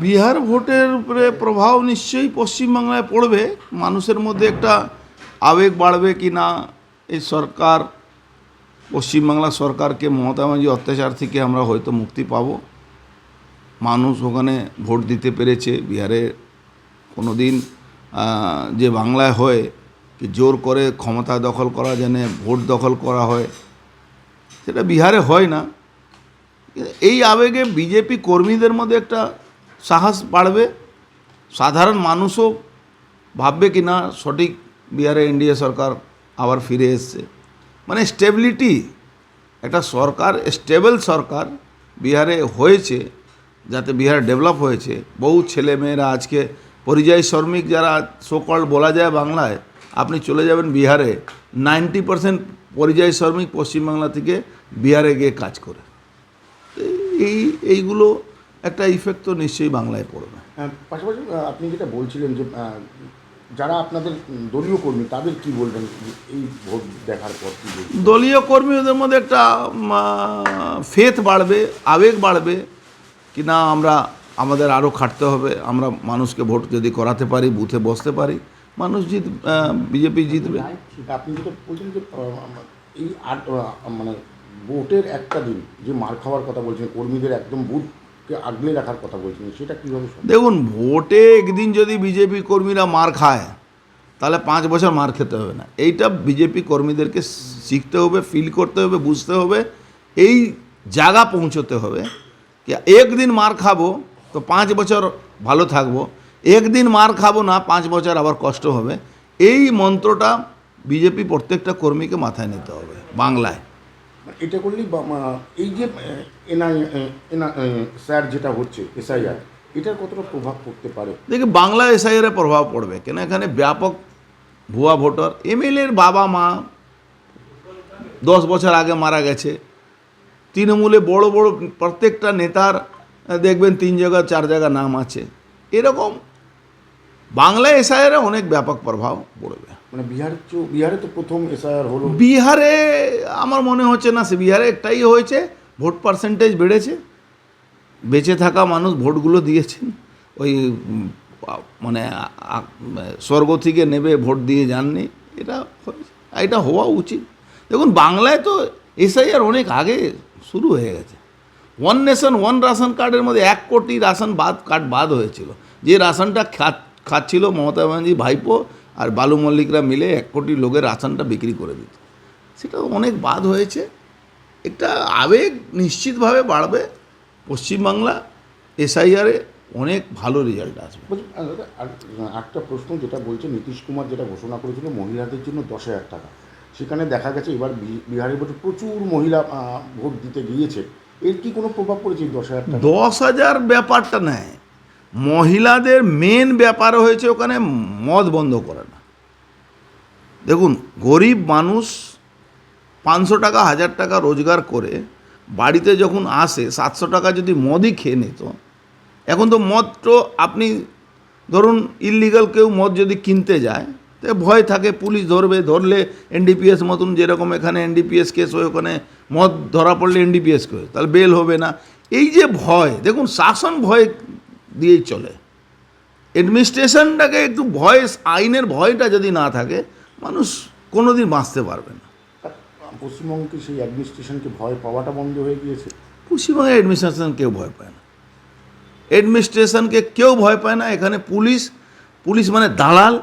বিহার ভোটের উপরে প্রভাব নিশ্চয়ই পশ্চিমবাংলায় পড়বে। মানুষের মধ্যে একটা আবেগ বাড়বে কি না? এই সরকার, পশ্চিমবাংলা সরকারকে, মমতা ব্যানার্জি অত্যাচার থেকে আমরা হয়তো মুক্তি পাব। মানুষ ওখানে ভোট দিতে পেরেছে। বিহারে কোনো দিন যে বাংলায় হয় কি জোর করে ক্ষমতা দখল করা জেনে ভোট দখল করা হয়, সেটা বিহারে হয় না। এই আবেগে বিজেপি কর্মীদের মধ্যে একটা সাহস বাড়বে, সাধারণ মানুষও ভাববে কি না সঠিক বিহারে এনডিএ সরকার আবার ফিরে এসছে। মানে স্টেবিলিটি একটা সরকার স্টেবল সরকার বিহারে হয়েছে, যাতে বিহার ডেভেলপ হয়েছে। বহু ছেলে মেয়েরা আজকে পরিযায়ী শ্রমিক যারা সোকল বলা যায় বাংলায়, আপনি চলে যাবেন বিহারে নাইনটি পার্সেন্ট পরিযায়ী শ্রমিক পশ্চিমবাংলা থেকে বিহারে গিয়ে কাজ করে। এই, এইগুলো একটা ইফেক্ট তো নিশ্চয়ই বাংলায় পড়বে। আহ, পাশাপাশি আপনি যেটা বলছিলেন যে যারা আপনাদের দলীয় কর্মী তাদের কি বলবেন এই ভোট দেখার পর কি দলীয় কর্মীদের মধ্যে একটা ফেথ বাড়বে আবেগ বাড়বে কি না আমরা আমাদের আরও খাটতে হবে আমরা মানুষকে ভোট যদি করাতে পারি বুথে বসতে পারি মানুষ জিত বিজেপি জিতবে। আপনি যেটা বলছেন যে এই মানে ভোটের একটা দিন যে মার খাওয়ার কথা বলছেন কর্মীদের একদম বুথকে আগলে রাখার কথা বলছেন, সেটা কীভাবে দেখুন, ভোটে একদিন যদি বিজেপি কর্মীরা মার খায়, তাহলে পাঁচ বছর মার খেতে হবে না। এইটা বিজেপি কর্মীদেরকে শিখতে হবে ফিল করতে হবে, বুঝতে হবে। এই জায়গা পৌঁছতে হবে কি একদিন মার খাব, তো পাঁচ বছর ভালো থাকব। একদিন মার খাব না, পাঁচ বছর আবার কষ্ট হবে। এই মন্ত্রটা বিজেপি প্রত্যেকটা কর্মীকে মাথায় নিতে হবে, বাংলায়। এটা করলেই এই যে এনআই এনআই স্যার যেটা হচ্ছে, এসআইআর, এটার কতটা প্রভাব পড়তে পারে? দেখি, বাংলা এসআইয়ের প্রভাব পড়বে কেন? এখানে ব্যাপক ভুয়া ভোটার, এমএলএর বাবা মা দশ বছর আগে মারা গেছে। তৃণমূলে বড় বড় প্রত্যেকটা নেতার দেখবেন তিন জায়গা, চার জায়গা নাম আছে। এরকম বাংলা এসআইয়ের অনেক ব্যাপক প্রভাব পড়বে। মানে বিহার বিহারে তো প্রথম এসআইআর হলো। বিহারে আমার মনে হচ্ছে না, সে বিহারে একটাই হয়েছে, ভোট পার্সেন্টেজ বেড়েছে, বেঁচে থাকা মানুষ ভোটগুলো দিয়েছেন, ওই মানে স্বর্গ থেকে নেবে, ভোট দিয়ে যাননি, এটা এটা হওয়া উচিত। দেখুন, বাংলায় তো এসআইআর অনেক আগে শুরু হয়ে গেছে। ওয়ান নেশন ওয়ান রাশন কার্ডের মধ্যে এক কোটি রাশন বাদ, কার্ড বাদ হয়েছিল। যে রাশনটা খা- খাচ্ছিল মমতা ব্যানার্জি ভাইপো আর বালু মল্লিকরা মিলে এক কোটি লোকের রাশনটা বিক্রি করে দিত। সেটা অনেক বাদ হয়েছে। একটা আবেগ নিশ্চিতভাবে বাড়বে। পশ্চিমবাংলা এসআইআরে অনেক ভালো রেজাল্ট আসবে। একটা প্রশ্ন যেটা বলছে নীতিশ কুমার যেটা ঘোষণা করেছিল মহিলাদের জন্য দশ হাজার টাকা। সেখানে দেখা গেছে এবার বিহারের ভোটে প্রচুর মহিলা ভোট দিতে গিয়েছে। এর কি কোনো প্রভাব পড়েছে দশ হাজার টাকা? দশ হাজার ব্যাপারটা নেয়। মহিলাদের মেন ব্যাপার হয়েছে ওখানে মদ বন্ধ করে। দেখুন, গরিব মানুষ পাঁচশো টাকা, হাজার টাকা রোজগার করে বাড়িতে যখন আসে, সাতশো টাকা যদি মদই খেয়ে নিত, এখন তো মদ তো আপনি ধরুন ইললিগাল কেউ মদ যদি কিনতে যায়, তো ভয় থাকে, পুলিশ ধরবে, ধরলে এনডিপিএস মতন যেরকম এখানে এনডিপিএস কেস হয়, ওখানে মদ ধরা পড়লে এনডিপিএস কেস তাহলে বেল হবে না। এই যে ভয়, দেখুন, শাসন ভয় দিয়েই চলে। অ্যাডমিনিস্ট্রেশনটাকে একটু ভয়, আইনের ভয়টা যদি না থাকে মানুষ কোনো দিন বাঁচতে পারবে না। আর পশ্চিমবঙ্গে সেই অ্যাডমিনিস্ট্রেশনকে ভয় পাওয়াটা বন্ধ হয়ে গিয়েছে? পশ্চিমবঙ্গের অ্যাডমিনিস্ট্রেশন কেউ ভয় পায় না। অ্যাডমিনিস্ট্রেশনকে কেউ ভয় পায় না এখানে পুলিশ পুলিশ মানে দালাল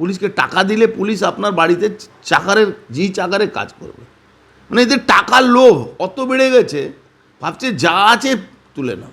পুলিশকে টাকা দিলে পুলিশ আপনার বাড়িতে চাকারের জি চাকারে কাজ করবে। মানে এদের টাকার লোভ অত বেড়ে গেছে ভাবছে যা আছে তুলে নাও।